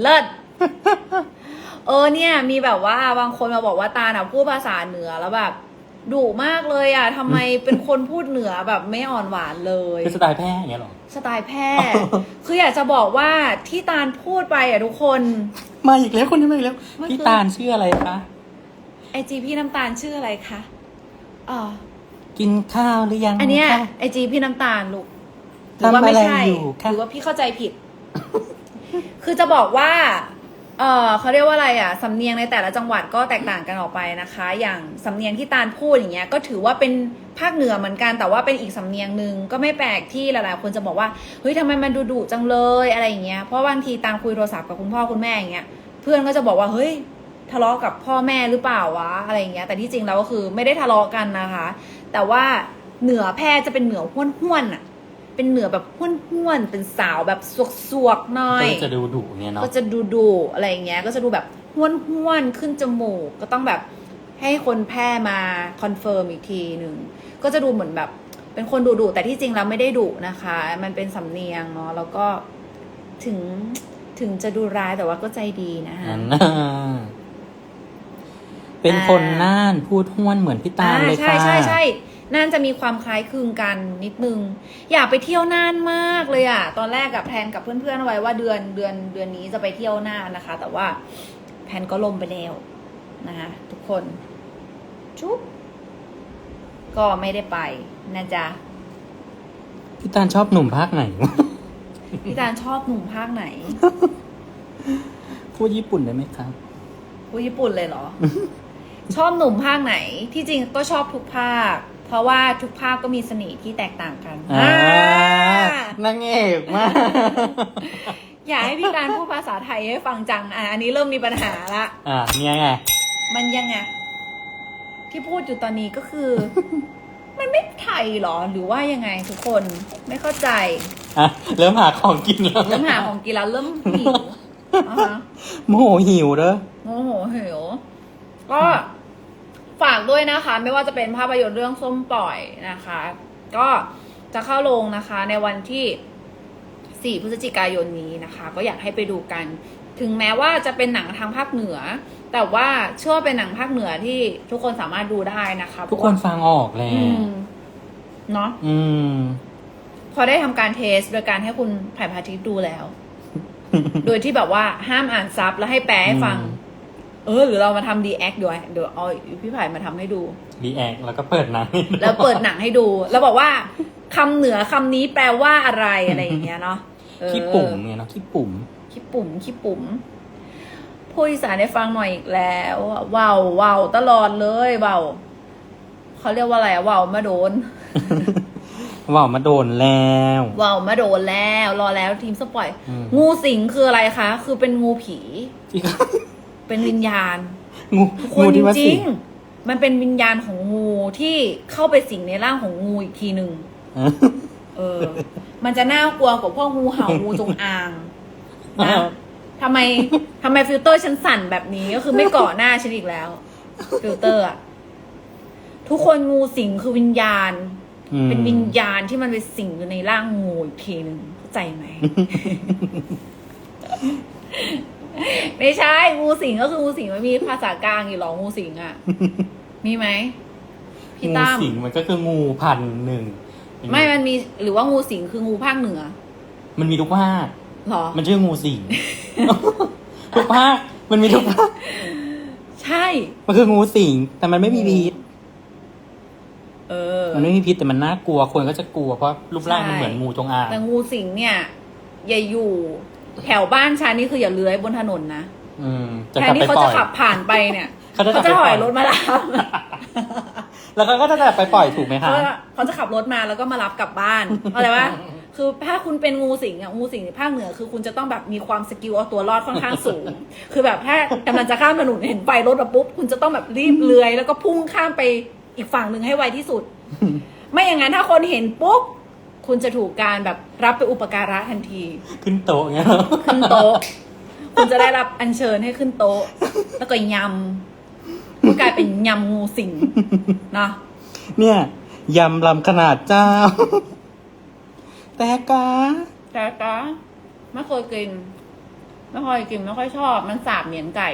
เลิศเออเนี่ย มีแบบว่าบางคนมาบอกว่าตาลอะพูดภาษาเหนือแล้วแบบดุมากเลยอะทำไมเป็นคนพูดเหนือแบบไม่อ่อนหวานเลยเป็นสไตล์แพร่อย่างเงี้ยเหรอ สไตล์แพร่คืออยากจะบอกว่าที่ตาลพูดไปอะทุกคน มาอีกแล้วคนนี้มาอีกแล้ว มันพี่คือตาลชื่ออะไรคะ ไอจีพี่น้ำตาลชื่ออะไรคะอ๋อกินข้าวหรือยังอันเนี้ยคะ ไอจีพี่น้ำตาลลูกหรือว่าไม่ใช่ทำอะไรอยู่คะ หรือว่าพี่เข้าใจผิด คือจะบอกว่า เออเขาเรียกว่าอะไรอะสำเนียงในแต่ละจังหวัดก็แตกต่างกันออกไปนะคะ อย่างสำเนียงที่ตาลพูดอย่างเงี้ย ก็ถือว่าเป็นภาคเหนือเหมือนกัน แต่ว่าเป็นอีกสำเนียงหนึ่งก็ไม่แปลกที่หลายๆคนจะบอกว่า เฮ้ยทำไมมันดูดุจังเลยอะไรอย่างเงี้ย เพราะบางทีตาลคุยโทรศัพท์กับคุณพ่อคุณแม่อย่างเงี้ย เพื่อนก็จะบอกว่า เฮ้ยทะเลาะกับพ่อแม่หรือเปล่าวะอะไรอย่างเงี้ย แต่ที่จริงแล้วก็คือไม่ได้ทะเลาะกันนะคะ แต่ว่าเหนือแพร่จะเป็นเหนือห้วนๆอะ เป็นเหนือแบบห้วนๆเป็นสาวแบบสวกๆหน่อย ก็จะดูดุเนี่ยเนาะก็จะดูดูอะไรอย่างเงี้ย ก็จะดูแบบห้วนห้วนๆขึ้นจมูก ก็ต้องแบบให้คนแพร่มาคอนเฟิร์มอีกทีหนึ่งก็จะดูเหมือนแบบเป็นคนดุดุๆแต่ที่จริงแล้วไม่ได้ดุนะคะ มันเป็นสำเนียงเนาะแล้วก็ถึงถึงจะดูร้ายแต่ว่าก็ใจดีนะคะนั่นน่ะเป็นคนน่านพูดห้วนเหมือนพี่ตาลเลยอ่าค่ะ ใช่ใช่ใช่ น่านจะมีความคล้ายคลึงกันนิดนึง อยากไปเที่ยวน่านมากเลยอะตอนแรกกับแพลนกับเพื่อนๆเอาไว้ว่าเดือนเดือนเดือนนี้จะไปเที่ยวน่านนะคะ แต่ว่าแพลนก็ล่มไปแล้วนะคะทุกคนชุบก็ไม่ได้ไปนะจ๊ะพี่ตาลชอบหนุ่มภาคไหน พี่ตาลชอบหนุ่มภาคไหนพูดญี่ปุ่นได้ไหมครับพูดญี่ปุ่นเลยเหรอ ชอบหนุ่มภาคไหน ที่จริงก็ชอบทุกภาค เพราะว่าทุกภาคก็มีเสน่ห์ที่แตกต่างกันอ่าอ่านางเอกมาก อยากให้พี่การพูดภาษาไทยให้ฟังจังอะอันนี้เริ่มมีปัญหาละ อ่าเนี่ยไง มันยังไงที่พูดอยู่ตอนนี้ก็คือ มันไม่ไทยเหรอ หรือว่ายังไงทุกคนไม่เข้าใจอะ เริ่มหาของกินแล้วเริ่มหาของกินแล้วเริ่มหิวอ่าฮะโมโหหิวเด้อ โมโหหิวก็ ฝากด้วยนะคะ ไม่ว่าจะเป็นภาพยนตร์เรื่องส้มปล่อยนะคะ ก็จะเข้าลงนะคะในวันที่ 4 พฤศจิกายนนี้นะคะ ก็อยากให้ไปดูกัน ถึงแม้ว่าจะเป็นหนังทางภาคเหนือ แต่ว่าเชื่อว่าเป็นหนังภาคเหนือที่ทุกคนสามารถดูได้นะคะทุกคนฟังออกแล้อืวมเนาะอืม พอได้ทำการเทสโดยการให้คุณไผ่พาทิตย์ดูแล้ว โดยที่แบบว่าห้ามอ่านซับแล้วให้แปลให้ฟัง อืมเออหรือเรามาทำดีแอคด้วยเดี๋ยวเอาพี่ไผ่มาทำให้ดู รีแอคแล้วก็เปิดหนังให้ดูแล้วเปิดหนังให้ดู แล้วบอกว่าคำเหนือคำนี้แปลว่าอะไรอะไรอย่างเงี้ยเนาะเออขี้ปุ่มเนี่ยเนาะขี้ปุ่ม ขี้ปุ่มขี้ปุ่มพูดอีสานให้ฟังหน่อยอีกแล้วว้าวว้าวตลอดเลยว้าวเขาเรียกว่าอะไรอะว้าวมาโดน ว่ามาโดนแล้วว้าวมาโดนแล้ว รอแล้วทีมสปอยอืมงูสิงคืออะไรคะ คือเป็นงูผีที่ เป็นวิญญาณงูคงูนที่ว่าจสิริงงมันเป็นวิญญาณของงูที่เข้าไปสิงในร่างของงูอีกทีหนึ่งเออ มันจะน่ากลัวกว่าพวกงูเห่างูจงอางนะทำไมทำไมฟิลเตอร์ฉันสั่นแบบนี้ก็คือไม่เกาะหน้าฉันอีกแล้ว ฟิลเตอร์อะทุกคนงูสิงคือวิญญาณ อืมเป็นวิญญาณที่มันไปสิงอยู่ในร่างงูอีกทีหนึ่งเข้าใจไหม ไม่ใช่งูสิงก็คืองูสิงมันมีภาษากลางอยู่หรองูสิงอะ มีไหมพี่งูตั้มสิงมันก็คืองูพันธุ์หนึ่งไม่มันมีหรือว่างูสิงคืองูภาคเหนือมันมีทุกภาคหรอ มันชื่องูสิง ทุกภาคมันมีทุกภาคใช่ มันคืองูสิง แต่มันไม่มีพิษเออ มันไม่มีพิษแต่มันน่ากลัวคนก็จะกลัวเพราะรูปร่างใช่มันเหมือนงูจงอางแต่งูสิงเนี่ย อย่าอยู่ แถวบ้านฉันนี่คืออย่าเลื้อยบนถนนนะอืมจะแทกลันบที่ไปเขาปล่จะอย ขับผ่านไปเนี่ยเขาจะเขากลับจะไปถปล่ออยยรถมารับแล้วเขาก็จะกลับไปปล่อยถูกไหมคะเขาจะเขาจะขับรถมาแล้วก็มารับกลับบ้านเข้าใจปะคือถ้าคุณเป็นงูสิงอะงูสิงในภาคเหนือคือคุณจะต้องแบบมีความสกิลเอาตัวรอดค่อนข้างสูง คือแบบถ้ากำลังจะข้ามถนนเห็นไฟรถแบบปุ๊บคุณจะต้องแบบรีบเลื้อยแล้วก็พุ่งข้ามไปอีกฝั่งหนึ่งให้ไวที่สุด ไม่อย่างนั้นถ้าคนเห็นปุ๊บ คุณจะถูกการแบบรับไปอุปการะทันที ขึ้นโต๊ะเงี้ยเหรอขึ้นโต๊ะ คุณจะได้รับอัญเชิญให้ขึ้นโต๊ะ แล้วก็ยำก็กลายเป็นยำงูสิงเนาะเนี่ยยำลำขนาดเจ้า แต่กาแต่ก็ไม่เคยกิน ไม่ค่อยกินไม่ค่อยชอบ มันสาบเหมียนไก่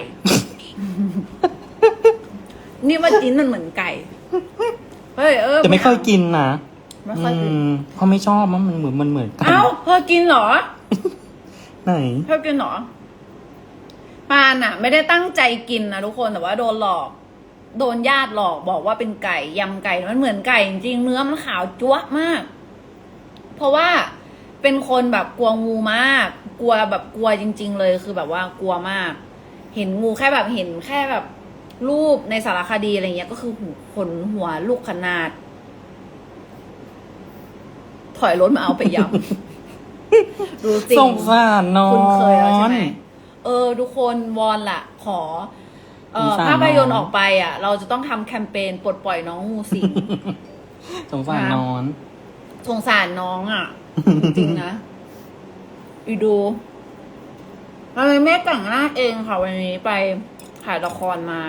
นี่ว่าจิ้นมันเหมือนไก่ เฮ้ยเออจะไม่เคยกินนะ ไม่ค่อยกินอืมเพราะไม่ชอบมันมันเหมือนมันเหมือนกันเอ้าเธอกินเหรอไหน เธอกินเหรอปานอะไม่ได้ตั้งใจกินนะทุกคนแต่ว่าโดนหลอก โดนญาติหลอกบอกว่าเป็นไก่ยำไก่มันเหมือนไก่จริงๆเนื้อมันขาวจั๊วะมาก เพราะว่าเป็นคนแบบกลัวงูมาก กลัวแบบกลัวจริง ๆ เลยคือแบบว่ากลัวมาก เห็นงูแค่แบบเห็นแค่แบบรูปในสารคดีอะไรเงี้ยก็คือหูขนหัวลูกขนาด ถอยรถมาเอาไปยำดูจริงสงสารนอคุณเคยแล้วใช่นไหมเออ ทุกคนวอนละขอ เอ่อสงสารภาพยนตร์น้องออกไปอะ เราจะต้องทำแคมเปญปลดปล่อยน้องงูสิง สงสารนอนสงสารน้องอะ จริงๆนะอีดูทำไมแม่แต่งหน้าเองค่ะวันนี้ไปถ่ายละครมา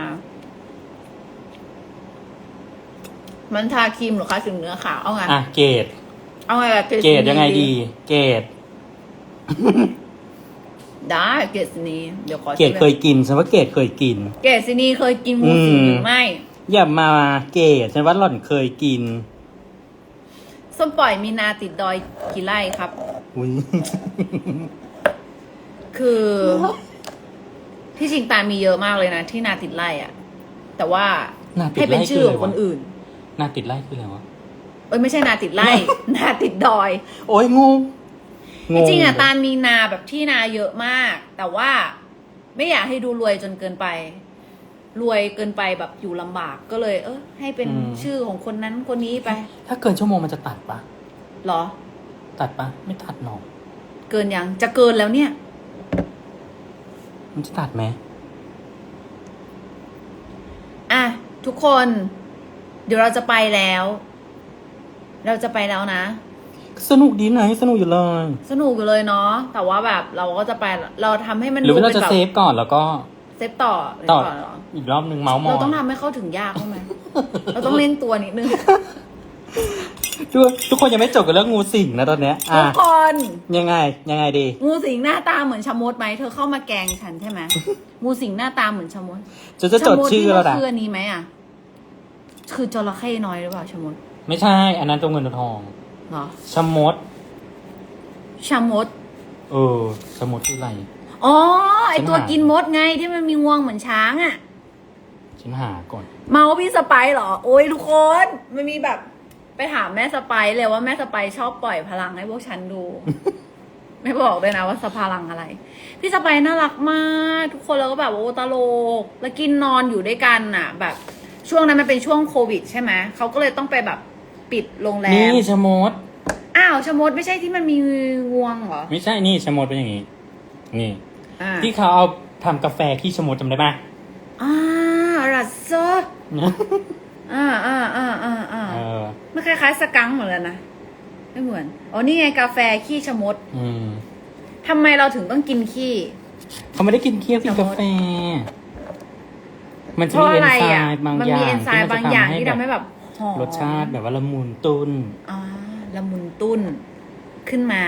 มันทาครีมเหรือคะถึงเนื้อขาวเอาไง อะเกรด เอาไงล่ะเกรดยังไงดี เกรดได้เกรดสินีเดี๋ยวขอเกรดเคยกินฉันว่าเกรดเคยกิน เกรดสินีเคยกินงูสิงหรือไม่อย่ามาเกรดฉันว่าหล่อนเคยกินส้มปล่อยมีนาติดดอยกี่ไร่ครับอุ้ยคือที่จริงตาลมีเยอะมากเลยนะ ที่นาติดไร่อะแต่ว่านาติดให้เป็นไร่ชื่อคือขอะไรองคนวะอื่น นาติดไล่คืออะไรวะ เอ้ยไม่ใช่นาติดไร่ นาติดดอย โอ้ยงูจริงๆอะตาลมีนาแบบที่นาเยอะมาก แต่ว่าไม่อยากให้ดูรวยจนเกินไป รวยเกินไปแบบอยู่ลำบากก็เลย เออให้เป็นชื่อของคนนั้นคนนี้ไปถ้าเกินชั่วโมงมันจะตัดปะเหรอ ตัดปะไม่ตัดหรอกเกินยังจะเกินแล้วเนี่ย มันจะตัดไหมอะ ทุกคน เดี๋ยวเราจะไปแล้ว เราจะไปแล้วนะ สนุกดีนะสนุกอยู่เลย สนุกอยู่เลยเนาะแต่ว่าแบบเราก็จะไปเราทำให้มันหรือว่าเราป็นจะแบบเซฟก่อนแล้วก็ เซฟต่อต่อ ก่อนเหรออีกรอบหนึ่งเมาส์มอเรายต้องทำให้เข้าถึงยากใช่ไหมเราต้องเล่นตัวนิดนึงทุกทุกคนยังไม่จบกับเรื่องงูสิงนะตอนเนี้ยทุอะกคนยังไงยังไงดี งูสิงหน้าตาเหมือนชะมดไหมเธอเข้ามาแกล้งฉันใช่ไหมงูสิงหน้าตาเหมือนชะมดจะจะจดชื่อแล้วชะมดนะนี่มันคืออันนี้ไหมอะคือจระเข้น้อยหรือเปล่าชะมด ไม่ใช่ อันนั้นตัวเงินตัวทองเหรอชะมดชะมด เออชะมดคืออะไร อ๋อ ไอตัวฉันหากิกินมดไงที่มันมีงวงเหมือนช้างอะฉันหาก่อน เมาพี่สไปซ์เหรอ โอ้ยทุกคน มันมีแบบ ไปถามแม่สไปซ์เลยว่าแม่สไปซ์ชอบปล่อยพลังให้พวกฉันดู ไม่บอกเลยนะว่าสพลังอะไร พี่สไปซ์น่ารักมาก ทุกคนแล้วก็แบบโอ้ตลก แล้วกินนอนอยู่ด้วยกันน่ะแบบ ช่วงนั้นมันเป็นช่วงโควิด ใช่ไหมเขาก็เลยต้องไปแบบ ปิดโรงแรนี่มชะมด อ้าวชะมดไม่ใช่ที่มันมีงวงเหรอไม่ใช่นี่ชะมดเป็นอย่างนี้ นี่ อ่าที่เขาเอาทำกาแฟขี้ชะมดจำได้ไหม อ่ารัสโซอ่าอ่าอ่าอ่าอ่าเออ มันคล้ายๆสกังค์เหมือนกันนะไม่เหมือนอ๋อนี่ไงกาแฟขี้ชะมดอืมทำไมเราถึงต้องกินขี้ เขาไม่ได้กินเคี้ยวกินกาแฟ มันเพจะมีราะเออะนไรไซอะม์บางมันอย่ามีงเอนไซม์บางอย่างที่ทำให้แบบ หอมรสชาติแบบว่าละมุนตุ้นอ่าละมุนตุ้น ขึ้นมา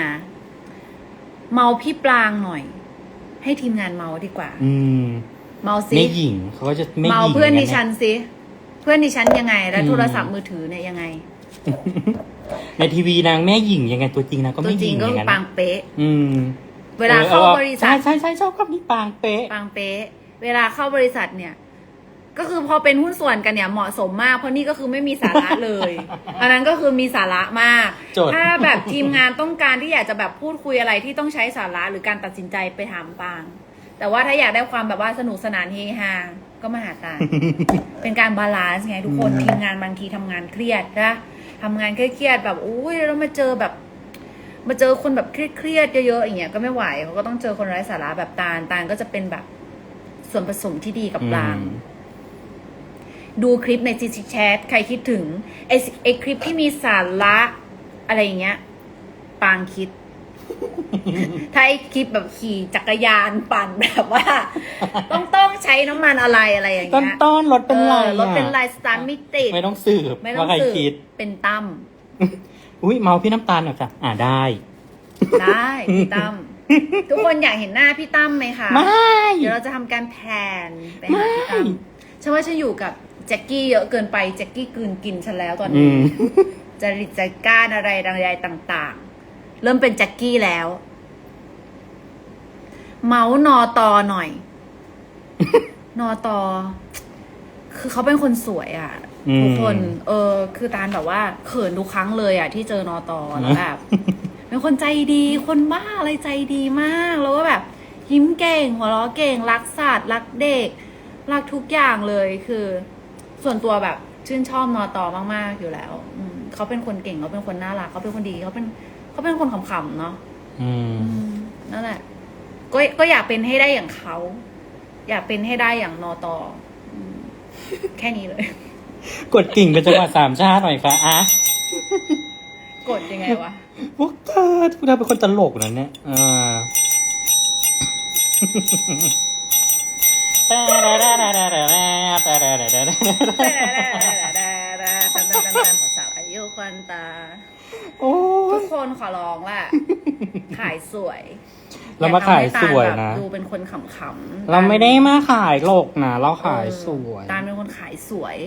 เมาพี่ปลางหน่อย ให้ทีมงานเมาดีกว่า อืมเมาซิไม่หญิงเขาก็จะไม่หญิงเมาเพื่อนดิฉันยสิ เพื่อนดิฉันยังไง แล้วอืมโทรศัพท์มือถือเนี่ยยังไง ในทีวีนางแม่หญิงยังไงตัวจริงนางก็ตัวไม่หจริญิงงก็อคืย่าองนั้นปางเป๊ะ อืมเวลาเข้าออบริษัท ใช่ใช่ใช่ชอบคำนี้ปางเป๊ะ ปางเป๊ะ เวลาเข้าบริษัทเนี่ย ก็คือพอเป็นหุ้นส่วนกันเนี่ยเหมาะสมมาก เพราะนี่ก็คือไม่มีสาระเลย อันนั้นก็คือมีสาระมากโจทย์ถ้าแบบทีมงานต้องการที่อยากจะแบบพูดคุยอะไรที่ต้องใช้สาระหรือการตัดสินใจไปถามปาง แต่ว่าถ้าอยากได้ความแบบว่าสนุกสนานเฮฮาก็มาหาตาง เป็นการบาลานซ์ไงทุกคนอืม ทีมงานบางทีทำงานเครียดนะทำงานเครียดๆแบบอุ้ยแล้วมาเจอแบบ มาเจอคนแบบเครียดๆเยอะๆอย่างเงี้ยก็ไม่ไหวเขาก็ต้องเจอคนไร้สาระแบบตาลตาลก็จะเป็นแบบส่วนผสมที่ดีกับปลาง อืม ดูคลิปในจีจีแชทใครคิดถึงไอสิไอคลิปที่มีสาระอะไรอย่างเงี้ย ปางคิด ถ้าไอคลิปแบบขี่จักรยานปั่นแบบว่า ต้องต้องใช้น้ำมันอะไรอะไรอย่างต้นเงี้ยต้นรถเป็นไรออรถเป็นอะลายสตาร์ทไม่ติดไม่ต้องสืบไม่ต้อว่างใครสืบคิด เป็นตั้มอุ้ยเมาพี่น้ำตาลหน่อยค่ะ อ่าได้ ได้พี่ตั้มทุกคนอยากเห็นหน้าพี่ตั้มไหมคะ ไม่ เดี๋ยวเราจะทำการแพนไปหาพี่ตั้มฉันว่าฉันอยู่กับ แจ็คกี้เยอะเกินไปแจ็คกี้กลืนกินฉันแล้วตอนอืนี้ ม จริตใจกล้ารอะไรอะไรต่างๆ เริ่มเป็นแจ็คกี้แล้ว เมาส์นอตอหน่อย นอตอ คือเขาเป็นคนสวยอะอืม ทุกคน เออ คือตาลแบบว่าเขินทุกครั้งเลยอะ ที่เจอนอตอแล้วแบบ เป็นคนใจดี คนบ้าอะไรใจดีมาก แล้วก็แบบ ยิ้มเก่ง หัวเราะเก่ง รักสัตว์ รักเด็ก รักทุกอย่างเลยคือ ส่วนตัวแบบชื่นชอบนอตอมากๆอยู่แล้ว อืมเขาเป็นคนเก่งเขาเป็นคนน่ารักเขาเป็นคนดีเขาเป็นเขาเป็นคนขำๆเนาะอืมอืมนั่นแหละ ก็ก็อยากเป็นให้ได้อย่างเขา อยากเป็นให้ได้อย่างนอตออืมแค่นี้เลย กดกิ่งเป็นจังหวะสามชาติหน่อยค่ะอะกดยังไงวะ พวกเธอพวกเธอเป็นคนตลกนะเนี่ยอ่า ภาษาอายุควันตาโอ้ทุยกคนขอร้องล่ะขายสวยเรามาขายสวยอนะทำให้ตาลแบบดูเป็นคนขำๆเราไม่ได้มาขายโลกนะเราขายสวยตาลเป็นคนขายสวย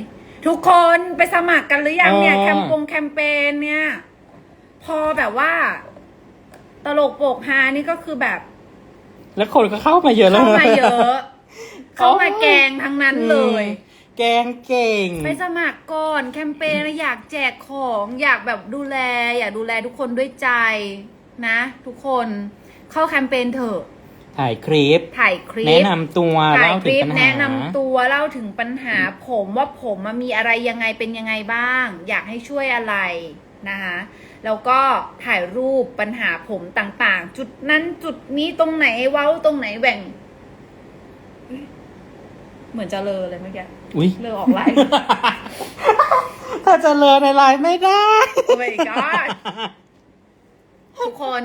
ทุกคนไปสมัครกันหรือยังเนี่ยเออแคมปงแคมเปญเนี่ย พอแบบว่า ตลกโปกฮานี่ก็คือแบบ แล้วคนก็เข้ามาเยอะแล้วเข้านะมาเยอะ เข้ามาแกงทั้งนั้นเลยอืมแกงเก่ง ไปสมัครก่อนแคมเปญอยากแจกของอยากแบบดูแล อยากดูแลทุกคนด้วยใจนะ ทุกคนเข้าแคมเปญเถอะ ถ่ายคลิป ถ่ายคลิป แนะนำตัวถ่ายเล่าคถึงลิปปัญหาแนะนำตัวเล่าถึงปัญหาผมว่าผมมันมีอะไรยังไงเป็นยังไงบ้าง อยากให้ช่วยอะไรนะคะแล้วก็ถ่ายรูปปัญหาผมต่างๆ จุดนั้นจุดนี้ตรงไหนเว้าตรงไหนแหว่ง เฮ้ยเหมือนจะเลอเลยเมื่อกี้อุ้ยเลอออกไลน์ ถ้าจะเลอในไลน์ไม่ได้ โอ้ my god ทุกคน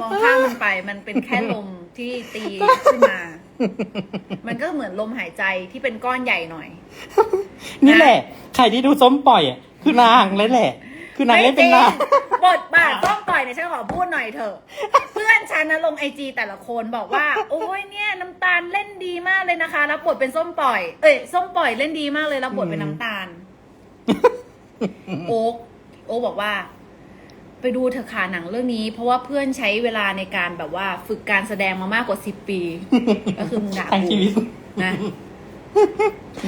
มองข้ามมันไป มันเป็นแค่ลมที่ตีขึ้นมา มันก็เหมือนลมหายใจที่เป็นก้อนใหญ่หน่อย นี่แหละ ใครที่ดูส้มปล่อยอะ คือนางเลยแหละ คือนางเล่นเป็นนางไม่จริงบทบาทต้องปล่อยเนี่ยฉันขอพูดหน่อยเถอะ เพื่อนฉันนะลงไอจีแต่ละคนบอกว่า โอ้ยเนี่ยน้ำตาลเล่นดีมากเลยนะคะรับบทเป็นส้มปล่อย เอ้ยส้มปล่อยเล่นดีมากเลยรับบทเป็นน้ำตาล โอ๊กโอ๊กบอกว่า ไปดูเถอะค่ะหนังเรื่องนี้ เพราะว่าเพื่อนใช้เวลาในการแบบว่า ฝึกการแสดงมามากกว่าสิบปี ก็คือมึงด่าทางกูชีวิต นะ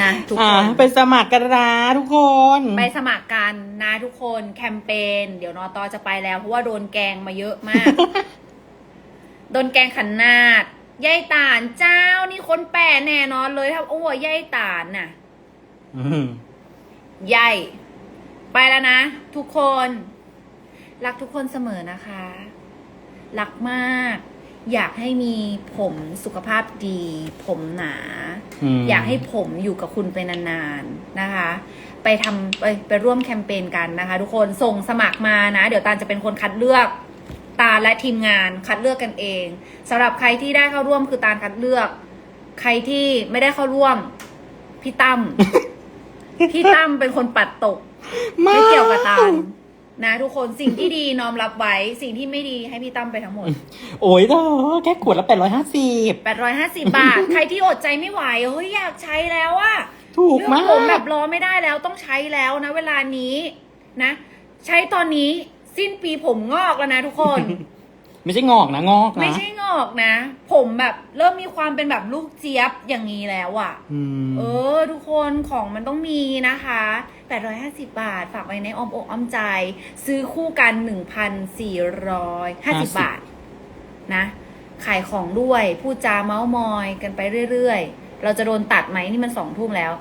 นะทุกอ่าคนไปสมัครกันนะทุกคน ไปสมัครกันนะทุกคนแคมเปญเดี๋ยวนอตอจะไปแล้ว เพราะว่าโดนแกงมาเยอะมาก โดนแกงขันนาดยายตานเจ้านี่คนแปะแน่นอนเลยถ้าโอ้ยายตานน่ะ อืมใหญ่ ไปแล้วนะ ทุกคน รักทุกคนเสมอนะคะ รักมาก อยากให้มีผมสุขภาพดี ผมหนามอยากให้ผมอยู่กับคุณไปนานๆนะคะ ไปทำไปไปร่วมแคมเปญกันนะคะ ทุกคนส่งสมัครมานะ เดี๋ยวตาลจะเป็นคนคัดเลือกตาลและทีมงานคัดเลือกกันเองสำหรับใครที่ได้เข้าร่วมคือตาลคัดเลือก ใครที่ไม่ได้เข้าร่วม พี่ตั้มพี่ตั้มเป็นคนปัดตก ไม่เกี่ยวกับตาล นะทุกคนสิ่งที่ดีน้อมรับไว้ สิ่งที่ไม่ดีให้พี่ตั้มไปทั้งหมด โอ้ยเธอแค่ขวดละแปดร้อยห้าสิบ850บาท ใครที่อดใจไม่ไหวเฮ้ยอยากใช้แล้วอะถูกเรื่องมากผมแบบรอไม่ได้แล้วต้องใช้แล้วนะ เวลานี้นะ ใช้ตอนนี้สิ้นปีผมงอกแล้วนะทุกคน ไม่ใช่งอกนะงอกนะไม่ใช่งอกนะ ผมแบบเริ่มมีความเป็นแบบลูกเจี๊ยบอย่างนี้แล้วอะอืมเออ ทุกคนของมันต้องมีนะคะ 850 บาท ฝากไว้ในอ้อมอกอ้อมใจ ซื้อคู่กัน 1,450 บาท นะ ขายของด้วย พูดจาเมาส์มอยกันไปเรื่อยๆ เราจะโดนตัดไหมนี่มันสองทุ่มแล้ว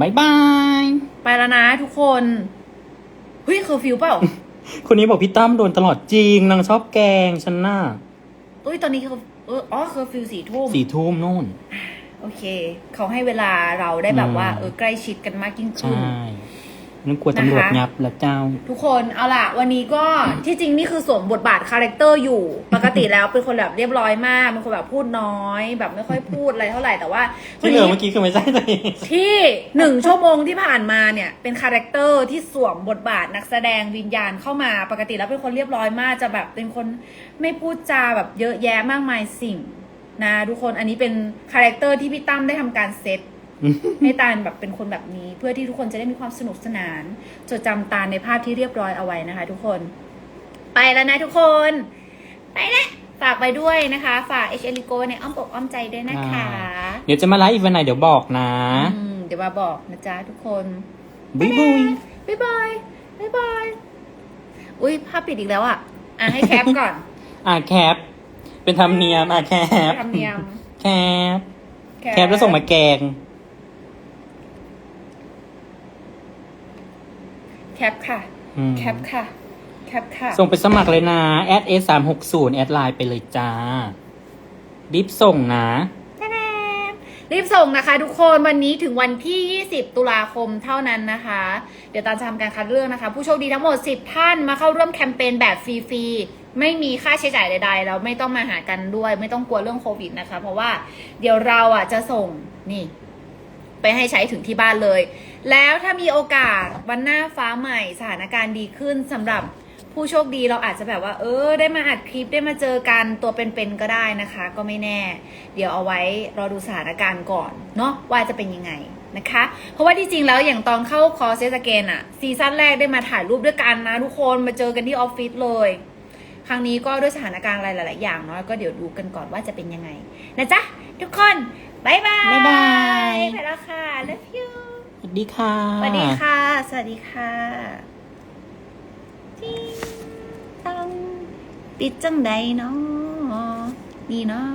บายบาย ไปแล้วนะทุกคน เฮ้ยเคอร์ฟิวเปล่า คนนี้บอกพี่ตั้มโดนตลอดจริง นางชอบแกงฉันน่ะเอ้ยตอนนี้เขาเอออ๋อเคอร์ฟิวสี่ทุ่มสี่ทุ่มนู่น โอเค เขาให้เวลาเราได้แบบว่าอืมเออใกล้ชิดกันมากยิ่งขึ้นใช่นั่นกลัวตำรวจนะคะยับแล้วเจ้า ทุกคนเอาล่ะ วันนี้ก็ที่จริงนี่คือสวมบทบาทคาแรคเตอร์อยู่ ปกติแล้วเป็นคนแบบเรียบร้อยมากเป็นคนแบบพูดน้อย แบบไม่ค่อยพูดอะไรเท่าไหร่แต่ว่าที่เหลือเมื่อกี้คือไม่ใช่ตัวเองที่หนึ่งชั่วโมงที่ผ่านมาเนี่ย เป็นคาแรคเตอร์ที่สวมบทบาทนักแสดงวิญญาณเข้ามาปกติแล้วเป็นคนเรียบร้อยมากจะแบบเป็นคนไม่พูดจาแบบเยอะแยะมากมายสิ่ง นะทุกคนอันนี้เป็นคาแรคเตอร์ที่พี่ตั้มได้ทำการเซตให้ตาลแบบเป็นคนแบบนี้ เพื่อที่ทุกคนจะได้มีความสนุกสนาน จดจำตาลในภาพที่เรียบร้อยเอาไว้นะคะ ทุกคน ไปแล้วนะทุกคน ไปแล้วฝากไปด้วยนะคะ ฝากเอชเอลิโกในอ้อมอกอ้อมใจด้วยนะคะ เดี๋ยวจะมาไลฟ์อีกวันไหนเดี๋ยวบอกนะ อืมเดี๋ยวมาบอกนะจ๊ะทุกคนบุยบุยบ๊ายบายบ๊ายบาย อุ้ยภาพปิดอีกแล้วอะ อะให้แคปก่อน อะแคป เป็นธรรมเนียมอะแคปทำเนียม แคปแคปแล้วส่งมาแกง แคปค่ะ อืม แคปค่ะ แคปค่ะ ส่งไปสมัครเลยนะ แอดเอสามหกศูนย์แอดไลน์ไปเลยจ้ารีบส่งนะ ตะแดมรีบส่งนะคะ ทุกคนวันนี้ถึงวันที่ 20 ตุลาคมเท่านั้นนะคะ เดี๋ยวตามจะทำการคัดเลือกนะคะ ผู้โชคดีทั้งหมด 10 ท่านมาเข้าร่วมแคมเปญแบบฟรีๆ ไม่มีค่าใช้จ่ายใดๆแล้วไม่ต้องมาหากันด้วย ไม่ต้องกลัวเรื่องโควิดนะคะ เพราะว่าเดี๋ยวเราอะจะส่งนี่ ไปให้ใช้ถึงที่บ้านเลย แล้วถ้ามีโอกาสวันหน้าฟ้าใหม่สถานการณ์ดีขึ้นสำหรับผู้โชคดีเราอาจจะแบบว่า เออ ได้มาอัดคลิปได้มาเจอกันตัวเป็นๆก็ได้นะคะ ก็ไม่แน่ เดี๋ยวเอาไว้รอดูสถานการณ์ก่อนเนาะว่าจะเป็นยังไงนะคะ เพราะว่าที่จริงแล้วอย่างตอนเข้าคอร์สเซสเกนอะซีซั่นแรกได้มาถ่ายรูปด้วยกันนะทุกคนมาเจอกันที่ออฟฟิศเลย ครั้งนี้ก็ด้วยสถานการณ์อะไรหลาย ๆ อย่างเนาะก็เดี๋ยวดูกันก่อนว่าจะเป็นยังไง นะจ๊ะ ทุกคนบายบายบ๊ายบาย ไปแล้วค่ะ love you สวัสดีค่ะ สวัสดีค่ะ สวัสดีค่ะติ๊งตังปิดจังใดเนาะนี่เนาะ